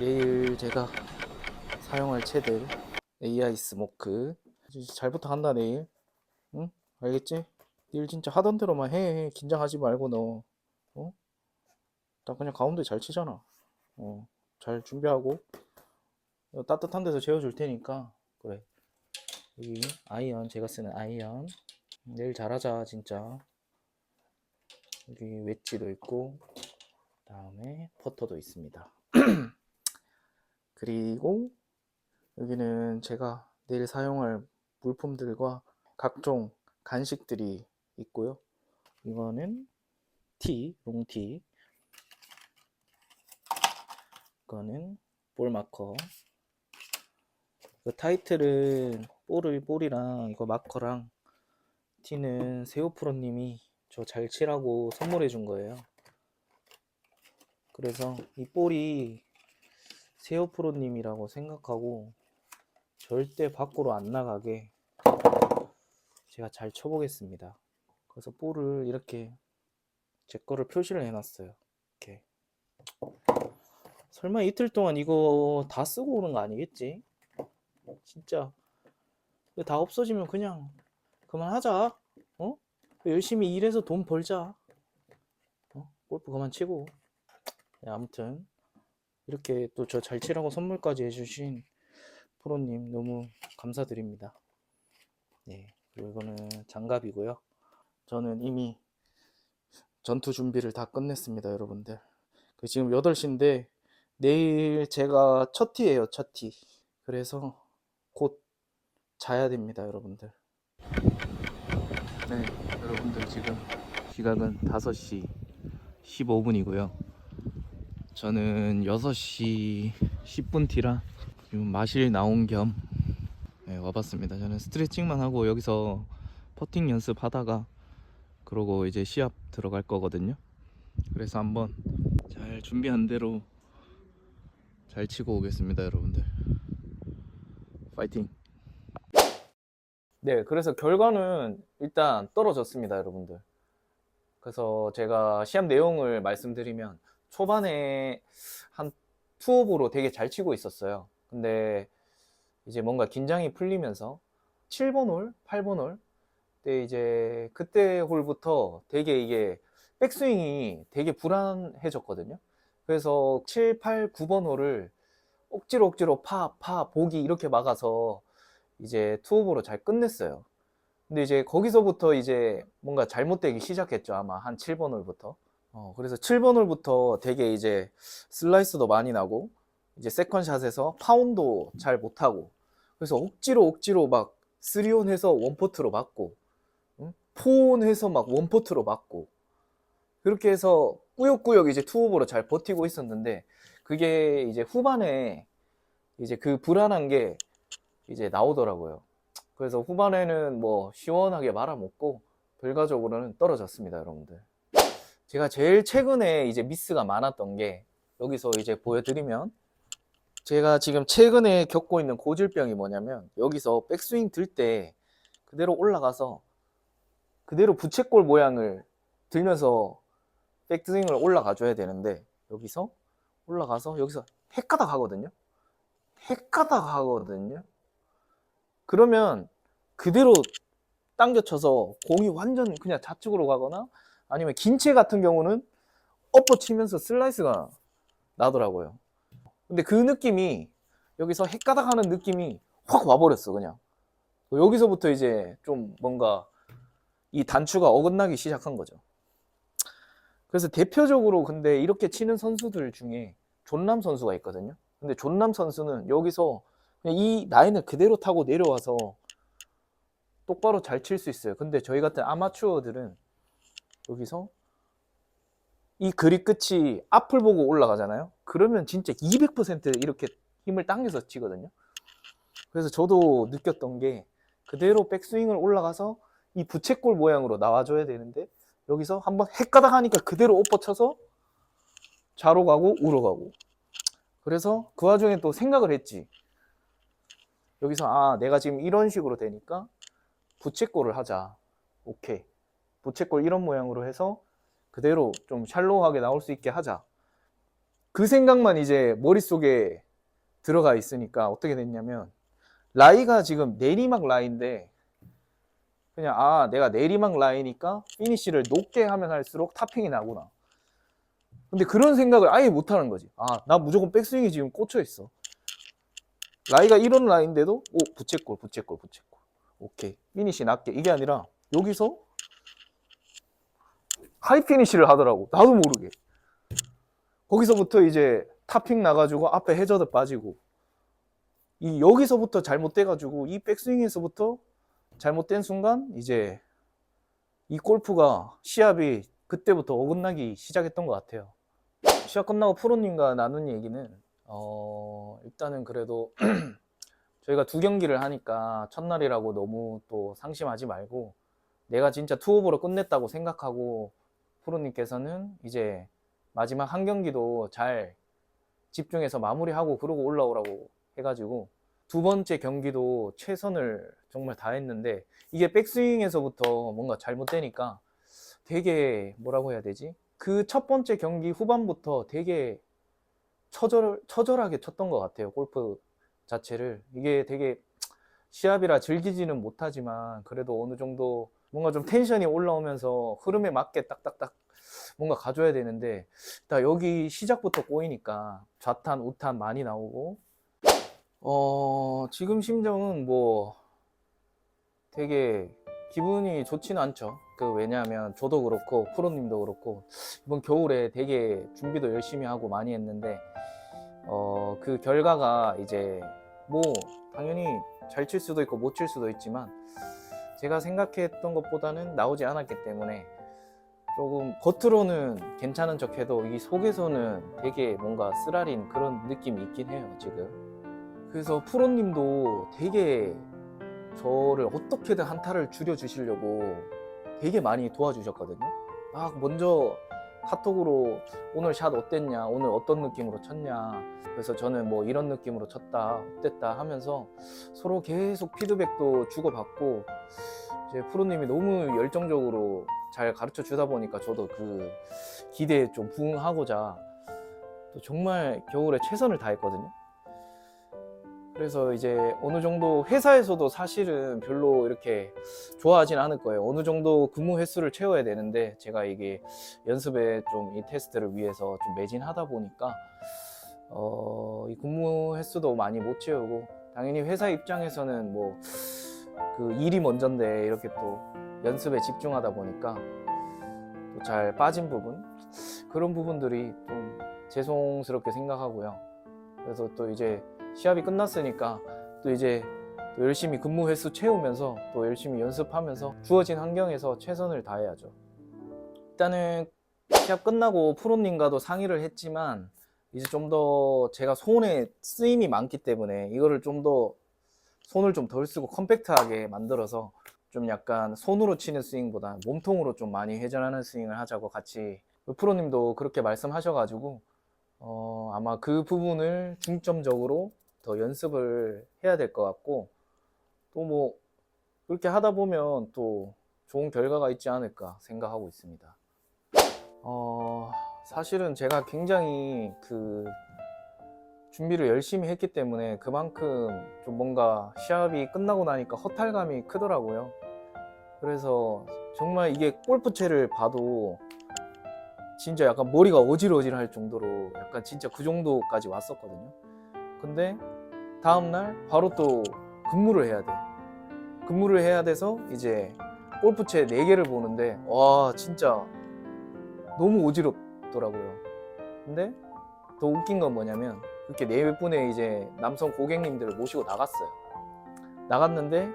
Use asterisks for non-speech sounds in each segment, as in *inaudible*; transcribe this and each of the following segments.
내일 제가 사용할 채들 AI 스모크. 잘 부탁한다 내일. 응? 알겠지? 내일 진짜 하던 대로만 해, 해. 긴장하지 말고 너. 어? 나 그냥 가운데 잘 치잖아. 어, 잘 준비하고. 어, 따뜻한 데서 재워줄 테니까. 그래. 여기 아이언 제가 쓰는 아이언. 내일 잘하자 진짜. 여기 웨지도 있고 다음에 퍼터도 있습니다 *clears throat* 그리고 여기는 제가 내일 사용할 물품들과 각종 간식들이 있고요. 이거는 티, 롱티. 이거는 볼 마커. 그 타이틀은 볼을 볼이랑 이거 마커랑 티는 세오프로님이 저잘 칠하고 선물해 준 거예요. 그래서 이 볼이 세오프로님이라고 생각하고 절대 밖으로 안 나가게 제가 잘 쳐보겠습니다. 그래서 볼을 이렇게 제 거를 표시를 해놨어요. 이렇게 설마 이틀 동안 이거 다 쓰고 오는 거 아니겠지? 진짜 다 없어지면 그냥 그만하자. 어? 열심히 일해서 돈 벌자. 어? 골프 그만 치고. 네, 아무튼 이렇게 또 저 잘 치라고 선물까지 해주신 프로님 너무 감사드립니다. 네, 그리고 이거는 장갑이고요. 저는 이미 전투 준비를 다 끝냈습니다, 여러분들. 그 지금 8시인데 내일 제가 첫 티예요, 첫 티. 그래서 곧 자야 됩니다, 여러분들. 네, 여러분들 지금 시각은 5시 15분이고요. 저는 6시 10분 티라 지금 마실 나온 겸 네, 와봤습니다. 저는 스트레칭만 하고 여기서 퍼팅 연습하다가 그러고 이제 시합 들어갈 거거든요. 그래서 한번 잘 준비한 대로 잘 치고 오겠습니다, 여러분들. 파이팅. 네, 그래서 결과는 일단 떨어졌습니다, 여러분들. 그래서 제가 시합 내용을 말씀드리면 초반에 한 투업으로 되게 잘 치고 있었어요. 근데 이제 뭔가 긴장이 풀리면서 7번 홀, 8번 홀, 때 이제 그때 홀부터 되게 이게 백스윙이 되게 불안해졌거든요. 그래서 7, 8, 9번 홀을 억지로 억지로 파, 파, 보기 이렇게 막아서 이제 투업으로 잘 끝냈어요. 근데 이제 거기서부터 이제 뭔가 잘못되기 시작했죠. 아마 한 7번 홀부터. 어, 그래서 7번 홀부터 되게 이제 슬라이스도 많이 나고 이제 세컨샷에서 파운도 잘 못하고 그래서 억지로 억지로 막 3온 해서 원포트로 맞고 응? 4온 해서 막 원포트로 맞고 그렇게 해서 꾸역꾸역 이제 투업으로 잘 버티고 있었는데 그게 이제 후반에 이제 그 불안한 게 이제 나오더라고요. 그래서 후반에는 뭐 시원하게 말아먹고 결과적으로는 떨어졌습니다, 여러분들. 제가 제일 최근에 이제 미스가 많았던 게 여기서 이제 보여드리면 제가 지금 최근에 겪고 있는 고질병이 뭐냐면 여기서 백스윙 들 때 그대로 올라가서 그대로 부채꼴 모양을 들면서 백스윙을 올라가 줘야 되는데 여기서 올라가서 여기서 헷가닥 하거든요. 헷가닥 하거든요. 그러면 그대로 당겨 쳐서 공이 완전 그냥 좌측으로 가거나 아니면 긴채 같은 경우는 엎어 치면서 슬라이스가 나더라고요. 근데 그 느낌이 여기서 헷가닥 하는 느낌이 확 와버렸어, 그냥. 여기서부터 이제 좀 뭔가 이 단추가 어긋나기 시작한 거죠. 그래서 대표적으로 근데 이렇게 치는 선수들 중에 존남 선수가 있거든요. 근데 존남 선수는 여기서 이 라인을 그대로 타고 내려와서 똑바로 잘 칠 수 있어요. 근데 저희 같은 아마추어들은 여기서 이 그립 끝이 앞을 보고 올라가잖아요. 그러면 진짜 200% 이렇게 힘을 당겨서 치거든요. 그래서 저도 느꼈던 게 그대로 백스윙을 올라가서 이 부채꼴 모양으로 나와줘야 되는데 여기서 한번 헷가닥 하니까 그대로 오퍼 쳐서 좌로 가고 우로 가고 그래서 그 와중에 또 생각을 했지 여기서 아 내가 지금 이런 식으로 되니까 부채꼴을 하자 오케이 부채꼴 이런 모양으로 해서 그대로 좀 샬로우하게 나올 수 있게 하자. 그 생각만 이제 머릿속에 들어가 있으니까 어떻게 됐냐면 라이가 지금 내리막 라인인데 그냥 아 내가 내리막 라이니까 피니쉬를 높게 하면 할수록 타핑이 나구나. 근데 그런 생각을 아예 못 하는 거지. 아 나 무조건 백스윙이 지금 꽂혀 있어. 라이가 이런 라인인데도 오 부채꼴 부채꼴 부채꼴. 오케이. 피니쉬 낮게. 이게 아니라 여기서 하이 피니쉬를 하더라고 나도 모르게 거기서부터 이제 타핑 나가지고 앞에 해저드 빠지고 이 여기서부터 잘못돼가지고 이 백스윙에서부터 잘못된 순간 이제 이 골프가 시합이 그때부터 어긋나기 시작했던 것 같아요. 시합 끝나고 프로님과 나눈 얘기는 어 일단은 그래도 *clears throat* 저희가 두 경기를 하니까 첫날이라고 너무 또 상심하지 말고 내가 진짜 투오버로 끝냈다고 생각하고 프로님께서는 이제 마지막 한 경기도 잘 집중해서 마무리하고 그러고 올라오라고 해가지고 두 번째 경기도 최선을 정말 다했는데 이게 백스윙에서부터 뭔가 잘못되니까 되게 뭐라고 해야 되지? 그 첫 번째 경기 후반부터 되게 처절, 처절하게 쳤던 것 같아요. 골프 자체를. 이게 되게 시합이라 즐기지는 못하지만 그래도 어느 정도 뭔가 좀 텐션이 올라오면서 흐름에 맞게 딱딱딱 뭔가 가져야 되는데 나 여기 시작부터 꼬이니까 좌탄, 우탄 많이 나오고 어 지금 심정은 뭐 되게 기분이 좋지는 않죠. 그 왜냐하면 저도 그렇고 프로님도 그렇고 이번 겨울에 되게 준비도 열심히 하고 많이 했는데 어 그 결과가 이제 뭐 당연히 잘 칠 수도 있고 못 칠 수도 있지만 제가 생각했던 것보다는 나오지 않았기 때문에 조금 겉으로는 괜찮은 척 해도 이 속에서는 되게 뭔가 쓰라린 그런 느낌이 있긴 해요 지금. 그래서 프로님도 되게 저를 어떻게든 한타를 줄여주시려고 되게 많이 도와주셨거든요. 막 먼저 카톡으로 오늘 샷 어땠냐 오늘 어떤 느낌으로 쳤냐 그래서 저는 뭐 이런 느낌으로 쳤다 어땠다 하면서 서로 계속 피드백도 주고받고 이제 프로님이 너무 열정적으로 잘 가르쳐 주다 보니까 저도 그 기대에 좀 부응하고자 또 정말 겨울에 최선을 다했거든요. 그래서 이제 어느 정도 회사에서도 사실은 별로 이렇게 좋아하진 않을 거예요. 어느 정도 근무 횟수를 채워야 되는데 제가 이게 연습에 좀 이 테스트를 위해서 좀 매진하다 보니까 어, 이 근무 횟수도 많이 못 채우고 당연히 회사 입장에서는 뭐 그 일이 먼저인데 이렇게 또 연습에 집중하다 보니까 또 잘 빠진 부분 그런 부분들이 좀 죄송스럽게 생각하고요. 그래서 또 이제 시합이 끝났으니까 또 이제 또 열심히 근무 횟수 채우면서 또 열심히 연습하면서 주어진 환경에서 최선을 다해야죠. 일단은 시합 끝나고 프로님과도 상의를 했지만 이제 좀 더 제가 손에 쓰임이 많기 때문에 이거를 좀 더 손을 좀 덜 쓰고 컴팩트하게 만들어서 좀 약간 손으로 치는 스윙보다 몸통으로 좀 많이 회전하는 스윙을 하자고 같이 프로님도 그렇게 말씀하셔가지고 어, 아마 그 부분을 중점적으로 더 연습을 해야 될 것 같고 또 뭐 그렇게 하다 보면 또 좋은 결과가 있지 않을까 생각하고 있습니다. 어, 사실은 제가 굉장히 그 준비를 열심히 했기 때문에 그만큼 좀 뭔가 시합이 끝나고 나니까 허탈감이 크더라고요. 그래서 정말 이게 골프채를 봐도 진짜 약간 머리가 어질어질할 정도로 약간 진짜 그 정도까지 왔었거든요. 근데 다음날 바로 또 근무를 해야 돼. 근무를 해야 돼서 이제 골프채 4개를 보는데 와 진짜 너무 어지럽더라고요. 근데 더 웃긴 건 뭐냐면 그렇게 네 분의 이제 남성 고객님들을 모시고 나갔어요. 나갔는데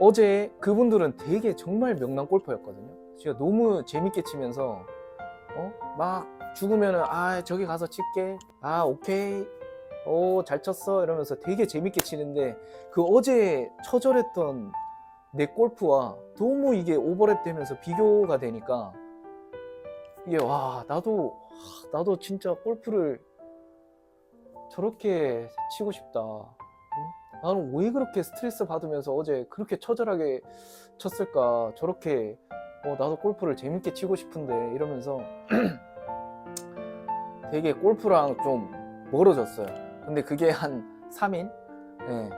어제 그분들은 되게 정말 명랑 골퍼였거든요. 제가 너무 재밌게 치면서 어? 막 죽으면은 아 저기 가서 칠게 아 오케이 오 잘 쳤어 이러면서 되게 재밌게 치는데 그 어제 처절했던 내 골프와 너무 이게 오버랩 되면서 비교가 되니까 이게 와 나도 하, 나도 진짜 골프를 저렇게 치고 싶다. 응? 나는 왜 그렇게 스트레스 받으면서 어제 그렇게 처절하게 쳤을까? 저렇게 어, 나도 골프를 재밌게 치고 싶은데 이러면서 *clears throat* 되게 골프랑 좀 멀어졌어요. 근데 그게 한 3일? 네.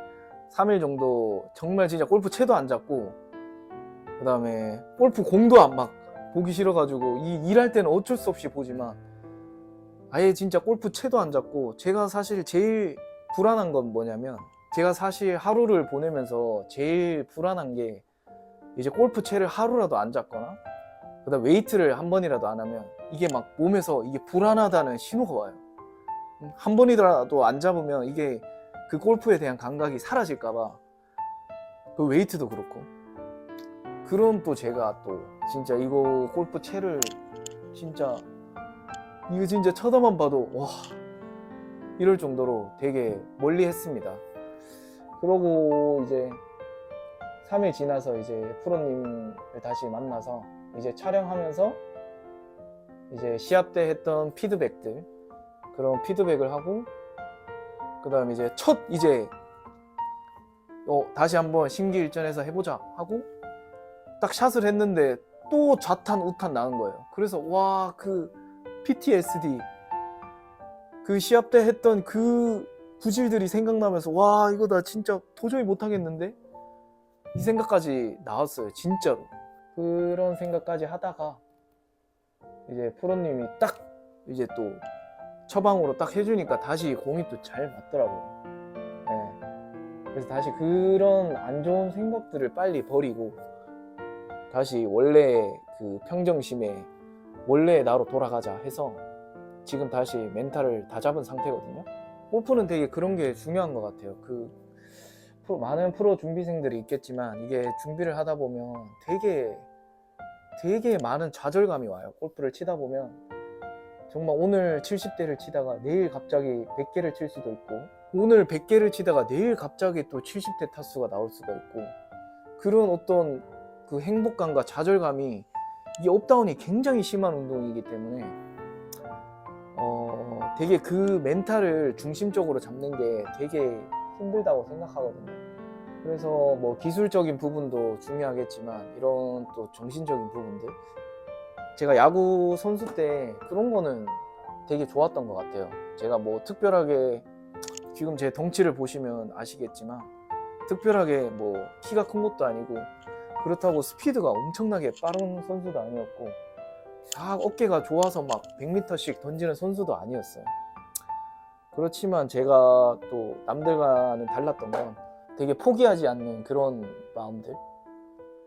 3일 정도 정말 진짜 골프 채도 안 잡고 그 다음에 골프 공도 안 막 보기 싫어가지고 이 일할 때는 어쩔 수 없이 보지만 아예 진짜 골프 채도 안 잡고 제가 사실 제일 불안한 건 뭐냐면 제가 사실 하루를 보내면서 제일 불안한 게 이제 골프 채를 하루라도 안 잡거나 그다음 웨이트를 한 번이라도 안 하면 이게 막 몸에서 이게 불안하다는 신호가 와요. 음, 한 번이라도 안 잡으면 이게 그 골프에 대한 감각이 사라질까봐 그 웨이트도 그렇고 그럼 또 제가 또 진짜 이거 골프 채를 진짜 이거 진짜 쳐다만 봐도 와 이럴 정도로 되게 멀리 했습니다. 그러고 이제 3일 지나서 이제 프로님을 다시 만나서 이제 촬영하면서 이제 시합 때 했던 피드백들 그런 피드백을 하고 그 다음에 이제 첫 이제 어 다시 한번 심기일전해서 해보자 하고 딱 샷을 했는데 또 좌탄 우탄 나은 거예요. 그래서 와 그 PTSD 그 시합 때 했던 그 구질들이 생각나면서 와 이거 나 진짜 도저히 못하겠는데 이 생각까지 나왔어요 진짜로 그런 생각까지 하다가 이제 프로님이 딱 이제 또 처방으로 딱 해주니까 다시 공이 또 잘 맞더라고요 예. 그래서 다시 그런 안 좋은 생각들을 빨리 버리고 다시 원래 그 평정심에 원래 나로 돌아가자 해서 지금 다시 멘탈을 다 잡은 상태거든요. 골프는 되게 그런 게 중요한 것 같아요. 그 프로, 많은 프로 준비생들이 있겠지만 이게 준비를 하다 보면 되게 되게 많은 좌절감이 와요. 골프를 치다 보면 정말 오늘 70대를 치다가 내일 갑자기 100개를 칠 수도 있고 오늘 100개를 치다가 내일 갑자기 또 70대 타수가 나올 수가 있고 그런 어떤 그 행복감과 좌절감이 이 업다운이 굉장히 심한 운동이기 때문에 어 되게 그 멘탈을 중심적으로 잡는 게 되게 힘들다고 생각하거든요. 그래서 뭐 기술적인 부분도 중요하겠지만 이런 또 정신적인 부분들 제가 야구 선수 때 그런 거는 되게 좋았던 것 같아요. 제가 뭐 특별하게 지금 제 덩치를 보시면 아시겠지만 특별하게 뭐 키가 큰 것도 아니고 그렇다고 스피드가 엄청나게 빠른 선수도 아니었고 아, 어깨가 좋아서 막 100m씩 던지는 선수도 아니었어요. 그렇지만 제가 또 남들과는 달랐던 건 되게 포기하지 않는 그런 마음들.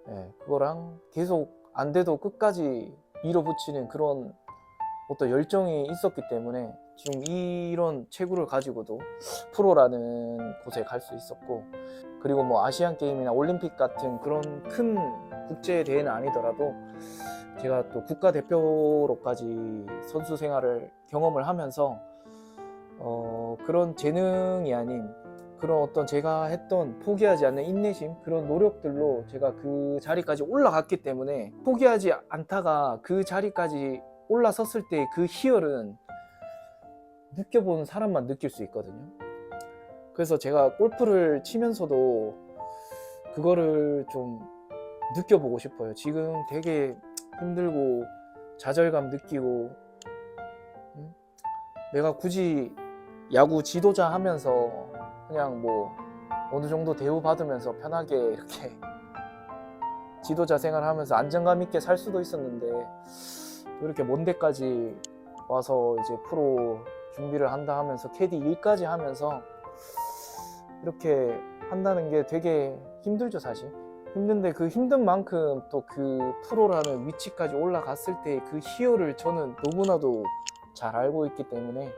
예, 그거랑 계속 안 돼도 끝까지 밀어붙이는 그런 어떤 열정이 있었기 때문에 지금 이런 체구를 가지고도 프로라는 곳에 갈 수 있었고 그리고 뭐 아시안 게임이나 올림픽 같은 그런 큰 국제 대회는 아니더라도 제가 또 국가 대표로까지 선수 생활을 경험을 하면서 어, 그런 재능이 아닌 그런 어떤 제가 했던 포기하지 않는 인내심 그런 노력들로 제가 그 자리까지 올라갔기 때문에 포기하지 않다가 그 자리까지 올라섰을 때 그 희열은 느껴본 사람만 느낄 수 있거든요. 그래서 제가 골프를 치면서도 그거를 좀 느껴보고 싶어요. 지금 되게 힘들고 좌절감 느끼고 음? 내가 굳이 야구 지도자 하면서 그냥 뭐 어느 정도 대우 받으면서 편하게 이렇게 *laughs* 지도자 생활하면서 안정감 있게 살 수도 있었는데 또 이렇게 먼 데까지 와서 이제 프로 준비를 한다 하면서 캐디 일까지 하면서 이렇게 한다는 게 되게 힘들죠 사실. 힘든데 그 힘든 만큼 또 그 프로라는 위치까지 올라갔을 때 그 희열을 저는 너무나도 잘 알고 있기 때문에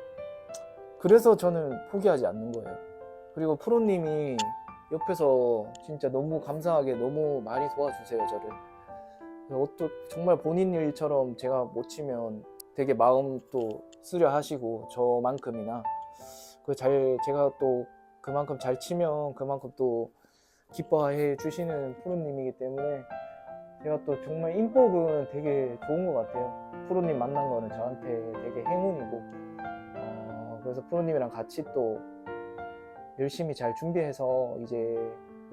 그래서 저는 포기하지 않는 거예요 그리고 프로님이 옆에서 진짜 너무 감사하게 너무 많이 도와주세요 저를. 어또 정말 본인 일처럼 제가 못 치면 되게 마음 또 쓰려 하시고 저만큼이나. 그 잘 제가 또 그만큼 잘 치면 그만큼 또 기뻐해 주시는 프로님이기 때문에 제가 또 정말 인복은 되게 좋은 것 같아요. 프로님 만난 거는 저한테 되게 행운이고. 어, 그래서 프로님이랑 같이 또 열심히 잘 준비해서 이제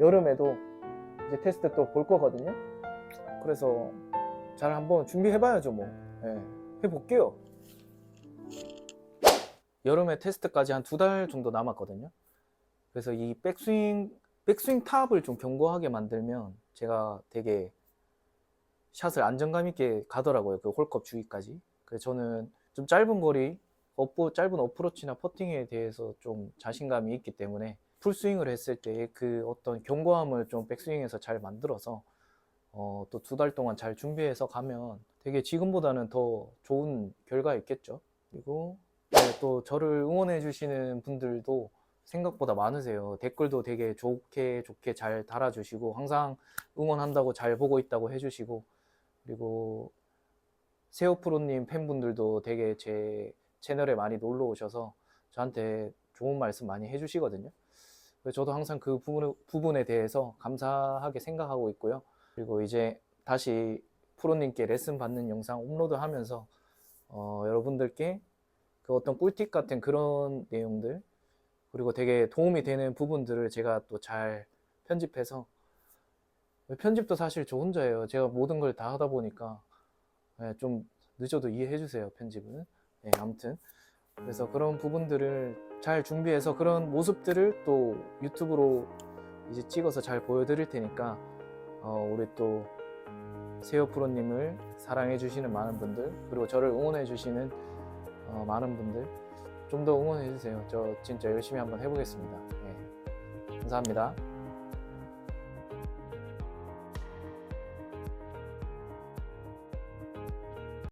여름에도 이제 테스트 또 볼 거거든요. 그래서 잘 한번 준비해봐야죠 뭐. 예, 해볼게요. 여름에 테스트까지 한 두 달 정도 남았거든요. 그래서 이 백스윙 백스윙 탑을 좀 견고하게 만들면 제가 되게 샷을 안정감 있게 가더라고요. 그 홀컵 주기까지. 그래서 저는 좀 짧은 거리, 어프, 짧은 어프로치나 퍼팅에 대해서 좀 자신감이 있기 때문에 풀스윙을 했을 때그 어떤 견고함을 좀 백스윙에서 잘 만들어서 어, 또 두 달 동안 잘 준비해서 가면 되게 지금보다는 더 좋은 결과 있겠죠. 그리고 네, 또 저를 응원해 주시는 분들도 생각보다 많으세요. 댓글도 되게 좋게 좋게 잘 달아주시고 항상 응원한다고 잘 보고 있다고 해주시고 그리고 세호 프로님 팬분들도 되게 제 채널에 많이 놀러 오셔서 저한테 좋은 말씀 많이 해주시거든요. 저도 항상 그 부분, 부분에 대해서 감사하게 생각하고 있고요. 그리고 이제 다시 프로님께 레슨 받는 영상 업로드 하면서 어, 여러분들께 그 어떤 꿀팁 같은 그런 내용들 그리고 되게 도움이 되는 부분들을 제가 또 잘 편집해서 편집도 사실 저 혼자예요. 제가 모든 걸 다 하다 보니까 예, 좀 늦어도 이해해 주세요. 편집은. 예, 아무튼 그래서 그런 부분들을 잘 준비해서 그런 모습들을 또 유튜브로 이제 찍어서 잘 보여드릴 테니까 어, 우리 또 세호 프로님을 사랑해 주시는 많은 분들 그리고 저를 응원해 주시는 어, 많은 분들 좀 더 응원해 주세요. 저 진짜 열심히 한번 해보겠습니다. 예, 감사합니다.